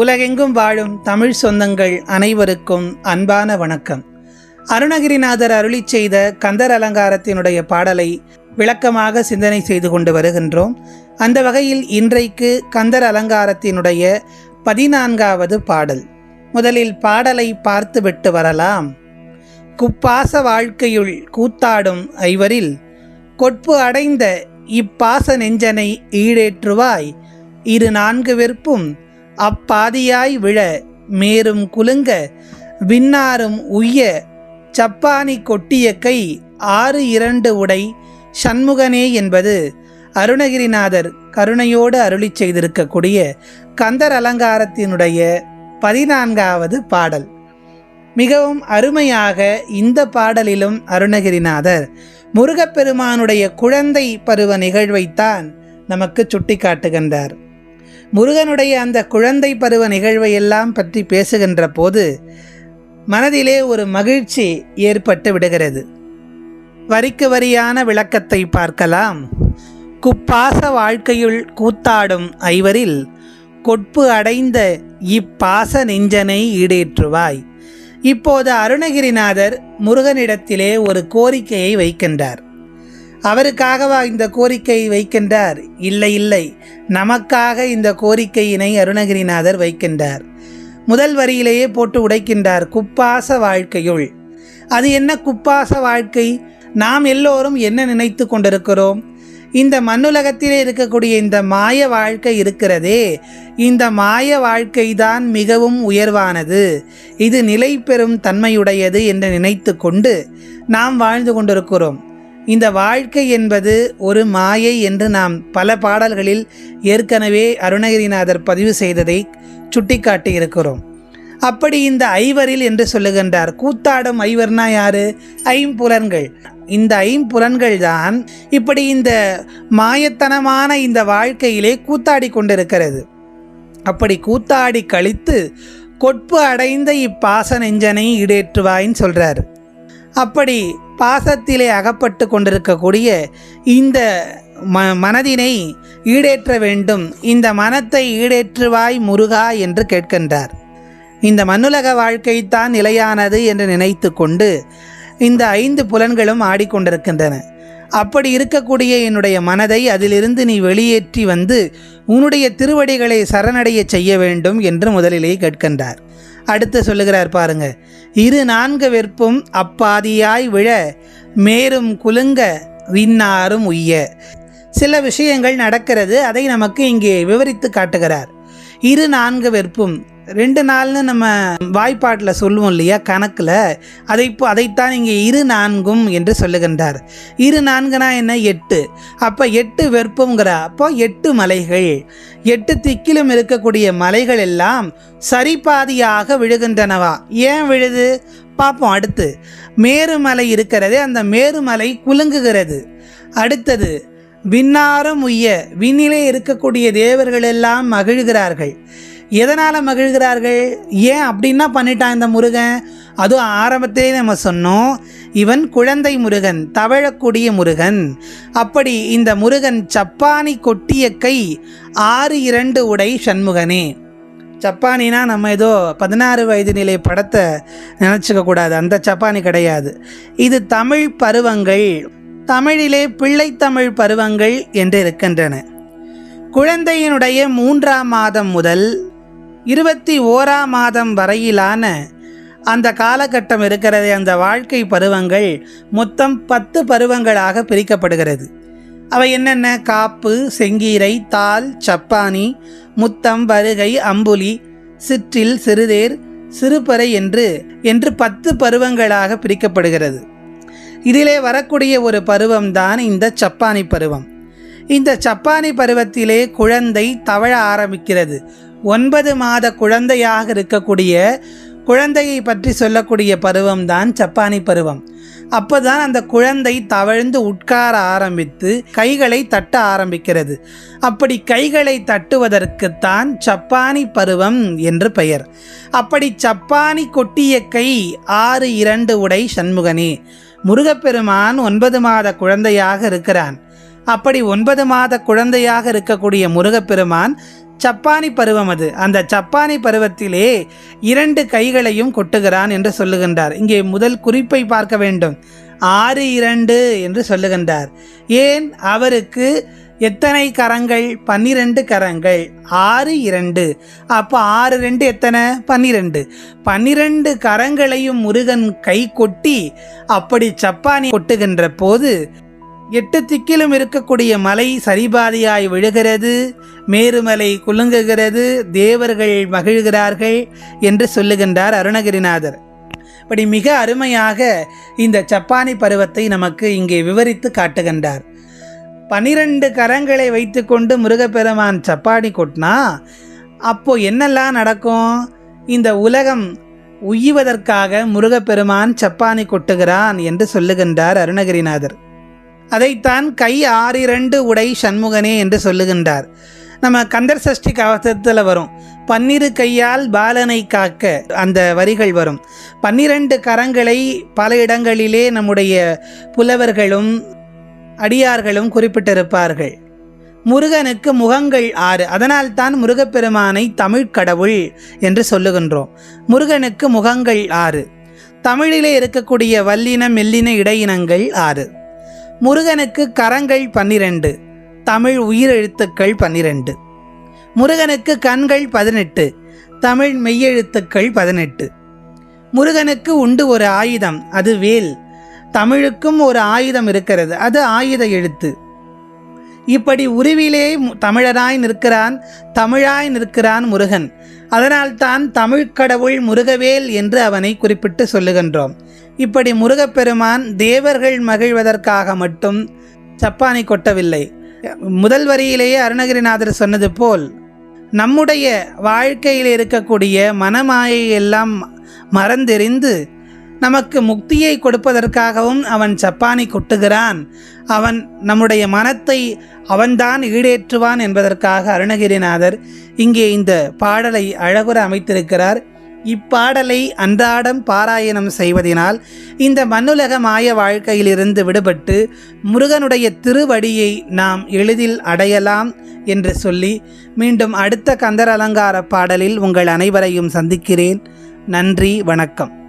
உலகெங்கும் வாழும் தமிழ் சொந்தங்கள் அனைவருக்கும் அன்பான வணக்கம். அருணகிரிநாதர் அருளி செய்த கந்தர் அலங்காரத்தினுடைய பாடலை விளக்கமாக சிந்தனை செய்து கொண்டு வருகின்றோம். அந்த வகையில் இன்றைக்கு கந்தர் அலங்காரத்தினுடைய பதினான்காவது பாடல். முதலில் பாடலை பார்த்துவிட்டு வரலாம். குப்பாச வாழ்க்கையுள் கூத்தாடும் ஐவரில் கொட்பு அடைந்த இப்பாச நெஞ்சனை ஈடேற்றுவாய் இரு நான்கு வெறுப்பும் அப்பாதியாய் விழ மேரும் குலுங்க விண்ணாரும் உய்ய சப்பானி கொட்டிய கை ஆறு இரண்டு உடை சண்முகனே என்பது அருணகிரிநாதர் கருணையோடு அருளி செய்திருக்கக்கூடிய கந்தர் அலங்காரத்தினுடைய பதினான்காவது பாடல். மிகவும் அருமையாக இந்த பாடலிலும் அருணகிரிநாதர் முருகப்பெருமானுடைய குழந்தை பருவ நிகழ்வைத்தான் நமக்கு சுட்டிக்காட்டுகின்றார். முருகனுடைய அந்த குழந்தை பருவ நிகழ்வை எல்லாம் பற்றி பேசுகின்ற போது மனதிலே ஒரு மகிழ்ச்சி ஏற்பட்டு விடுகிறது. வரிக்கு வரியான விளக்கத்தை பார்க்கலாம். குப்பாச வாழ்க்கையுள் கூத்தாடும் ஐவரில் கொட்பு அடைந்த இப்பாச நெஞ்சனை ஈடேற்றுவாய். இப்போது அருணகிரிநாதர் முருகனிடத்திலே ஒரு கோரிக்கையை வைக்கின்றார். அவருக்காகவா இந்த கோரிக்கை வைக்கின்றார்? இல்லை இல்லை. நமக்காக இந்த கோரிக்கையினை அருணகிரிநாதர் வைக்கின்றார். முதல் வரியிலேயே போட்டு உடைக்கின்றார் குப்பாச வாழ்க்கையுள். அது என்ன குப்பாச வாழ்க்கை? நாம் எல்லோரும் என்ன நினைத்து கொண்டிருக்கிறோம்? இந்த மண்ணுலகத்திலே இருக்கக்கூடிய இந்த மாய வாழ்க்கை இருக்கிறதே. இந்த மாய வாழ்க்கை தான் மிகவும் உயர்வானது. இது நிலை பெறும் தன்மையுடையது என்று நினைத்து கொண்டு நாம் வாழ்ந்து கொண்டிருக்கிறோம். இந்த வாழ்க்கை என்பது ஒரு மாயை என்று நாம் பல பாடல்களில் ஏற்கனவே அருணகிரிநாதர் பதிவு செய்ததை சுட்டிக்காட்டி இருக்கிறோம் அப்படி இந்த ஐவரில் என்று சொல்லுகின்றார் கூத்தாடும் ஐவர்னா யாரு? ஐம்புலன்கள். இந்த ஐம்புலன்கள் தான் இப்படி இந்த மாயத்தனமான இந்த வாழ்க்கையிலே கூத்தாடி கொண்டிருக்கிறது. அப்படி கூத்தாடி கழித்து கொட்பு அடைந்த இப்பாச நெஞ்சனை ஈடேற்றுவாயின்னு சொல்றாரு. அப்படி பாசத்திலே அகப்பட்டு கொண்டிருக்கக்கூடிய இந்த ம மனதினை ஈடேற்ற வேண்டும். இந்த மனத்தை ஈடேற்றுவாய் முருகா என்று கேட்கின்றார். இந்த மண்ணுலக வாழ்க்கைத்தான் நிலையானது என்று நினைத்து கொண்டு இந்த ஐந்து புலன்களும் ஆடிக்கொண்டிருக்கின்றன. அப்படி இருக்கக்கூடிய என்னுடைய மனதை அதிலிருந்து நீ வெளியேற்றி வந்து உன்னுடைய திருவடிகளை சரணடைய செய்ய வேண்டும் என்று முதலிலே கேட்கின்றார். அடுத்து சொல்லுகிறார் பாருங்க. இரு நான்கு வெற்பும் அப்பாதியாய் விழ மேரும் குலுங்க விண்ணாரும் உய்ய. சில விஷயங்கள் நடக்கிறது அதை நமக்கு இங்கே விவரித்து காட்டுகிறார். இரு நான்கு வெற்பும் ரெண்டு நாள்னு நம்ம வாய்ப்பாட்டில் சொல்லுவோம் இல்லையா கணக்கில்? அதை இப்போ அதைத்தான் இங்கே இரு நான்கும் என்று சொல்லுகின்றார். இரு நான்குனா என்ன? எட்டு. அப்போ எட்டு வெறுப்புங்கிற அப்போ எட்டு மலைகள். எட்டு திக்கிலும் இருக்கக்கூடிய மலைகள் எல்லாம் சரிபாதியாக விழுகின்றனவா? ஏன் விழுது? பார்ப்போம் அடுத்து. மேருமலை இருக்கிறதே அந்த மேருமலை குலுங்குகிறது. அடுத்தது விண்ணாரம் உய்ய விண்ணிலே இருக்கக்கூடிய தேவர்கள் எல்லாம் மகிழ்கிறார்கள். எதனால் மகிழ்கிறார்கள்? ஏன் அப்படின்னா பண்ணிட்டான் இந்த முருகன். அதுவும் ஆரம்பத்திலே நம்ம சொன்னோம் இவன் குழந்தை முருகன் தவழக்கூடிய முருகன். அப்படி இந்த முருகன் சப்பானி கொட்டிய கை ஆறு இரண்டு உடை சண்முகனே. சப்பானினா நம்ம ஏதோ பதினாறு வயது நிலை படத்தை நினச்சிக்க கூடாது. அந்த சப்பானி கிடையாது. இது தமிழ் பருவங்கள். தமிழிலே பிள்ளைத்தமிழ் பருவங்கள் என்று இருக்கின்றன. குழந்தையினுடைய மூன்றாம் மாதம் முதல் இருபத்தி ஓராம் மாதம் வரையிலான அந்த காலகட்டம் இருக்கிறதே அந்த வாழ்க்கை பருவங்கள் மொத்தம் பத்து பருவங்களாக பிரிக்கப்படுகிறது. அவை என்னென்ன? காப்பு செங்கீரை தால் சப்பானி முத்தம் வருகை அம்புலி சிற்றில் சிறுதேர் சிறுபறை என்று என்று பத்து பருவங்களாக பிரிக்கப்படுகிறது. இதிலே வரக்கூடிய ஒரு பருவம்தான் இந்த சப்பானி பருவம். இந்த சப்பானி பருவத்திலே குழந்தை தவழ ஆரம்பிக்கிறது. ஒன்பது மாத குழந்தையாக இருக்கக்கூடிய குழந்தையை பற்றி சொல்லக்கூடிய பருவம்தான் சப்பானி பருவம். அப்போதான் அந்த குழந்தை தவழ்ந்து உட்கார ஆரம்பித்து கைகளை தட்ட ஆரம்பிக்கிறது. அப்படி கைகளை தட்டுவதற்குத்தான் சப்பானி பருவம் என்று பெயர். அப்படி சப்பானி கொட்டிய கை ஆறு இரண்டு உடை சண்முகனே முருகப்பெருமான் ஒன்பது மாத குழந்தையாக இருக்கிறான். அப்படி ஒன்பது மாத குழந்தையாக இருக்கக்கூடிய முருகப்பெருமான் சப்பானி பருவம் அது. அந்த சப்பானி பருவத்திலே இரண்டு கைகளையும் கொட்டுகிறான் என்று சொல்லுகின்றார். இங்கே முதல் குறிப்பை பார்க்க வேண்டும். ஆறு இரண்டு என்று சொல்லுகின்றார். ஏன்? அவருக்கு எத்தனை கரங்கள்? பன்னிரண்டு கரங்கள். ஆறு இரண்டு. அப்போ ஆறு ரெண்டு எத்தனை? பன்னிரெண்டு. பன்னிரெண்டு கரங்களையும் முருகன் கை கொட்டி அப்படி சப்பானி கொட்டுகின்ற போது எட்டு திக்கிலும் இருக்கக்கூடிய மலை சரிபாதியாய் விழுகிறது மேருமலை குலுங்குகிறது தேவர்கள் மகிழ்கிறார்கள் என்று சொல்லுகின்றார் அருணகிரிநாதர். இப்படி மிக அருமையாக இந்த சப்பானி பருவத்தை நமக்கு இங்கே விவரித்து காட்டுகின்றார். பனிரெண்டு கரங்களை வைத்துக்கொண்டு முருகப்பெருமான் சப்பானி கொட்டினா அப்போ என்னெல்லாம் நடக்கும்? இந்த உலகம் உய்வதற்காக முருகப்பெருமான் சப்பானி கொட்டுகிறான் என்று சொல்லுகின்றார் அருணகிரிநாதர். அதைத்தான் கை ஆறிரண்டு உடை சண்முகனே என்று சொல்லுகின்றார். நம்ம கந்தர் சஷ்டி கவசத்தில் வரும். பன்னிரு கையால் பாலனை காக்க அந்த வரிகள் வரும். பன்னிரண்டு கரங்களை பல இடங்களிலே நம்முடைய புலவர்களும் அடியார்களும் குறிப்பிட்டிருப்பார்கள். முருகனுக்கு முகங்கள் ஆறு. அதனால் தான் முருகப்பெருமானை தமிழ் கடவுள் என்று சொல்லுகின்றோம். முருகனுக்கு முகங்கள் ஆறு. தமிழிலே இருக்கக்கூடிய வல்லின மெல்லின இடையினங்கள் ஆறு. முருகனுக்கு கரங்கள் பன்னிரண்டு தமிழ் உயிரெழுத்துக்கள் பன்னிரண்டு. முருகனுக்கு கண்கள் பதினெட்டு தமிழ் மெய்யெழுத்துக்கள் பதினெட்டு. முருகனுக்கு உண்டு ஒரு ஆயுதம் அது வேல். தமிழுக்கும் ஒரு ஆயுதம் இருக்கிறது அது ஆயுத எழுத்து. இப்படி உருவிலே தமிழராய் நிற்கிறான் தமிழாய் நிற்கிறான் முருகன். அதனால்தான் தமிழ்க்கடவுள் முருகவேல் என்று அவனை குறிப்பிட்டு சொல்லுகின்றோம். இப்படி முருகப்பெருமான் தேவர்கள் மகிழ்வதற்காக மட்டும் சப்பானி கொட்டவில்லை. முதல் வரியிலேயே அருணகிரிநாதர் சொன்னது போல் நம்முடைய வாழ்க்கையில் இருக்கக்கூடிய மனமாயை எல்லாம் மறந்தெறிந்து நமக்கு முக்தியை கொடுப்பதற்காகவும் அவன் சப்பானி கொட்டுகிறான். அவன் நம்முடைய மனத்தை அவன்தான் ஈடேற்றுவான் என்பதற்காக அருணகிரிநாதர் இங்கே இந்த பாடலை அழகுற அமைத்திருக்கிறார். இப்பாடலை அன்றாடம் பாராயணம் செய்வதனால் இந்த மண்ணுலக மாய வாழ்க்கையிலிருந்து விடுபட்டு முருகனுடைய திருவடியை நாம் எளிதில் அடையலாம் என்று சொல்லி மீண்டும் அடுத்த கந்தர் அலங்கார பாடலில் உங்கள் அனைவரையும் சந்திக்கிறேன். நன்றி வணக்கம்.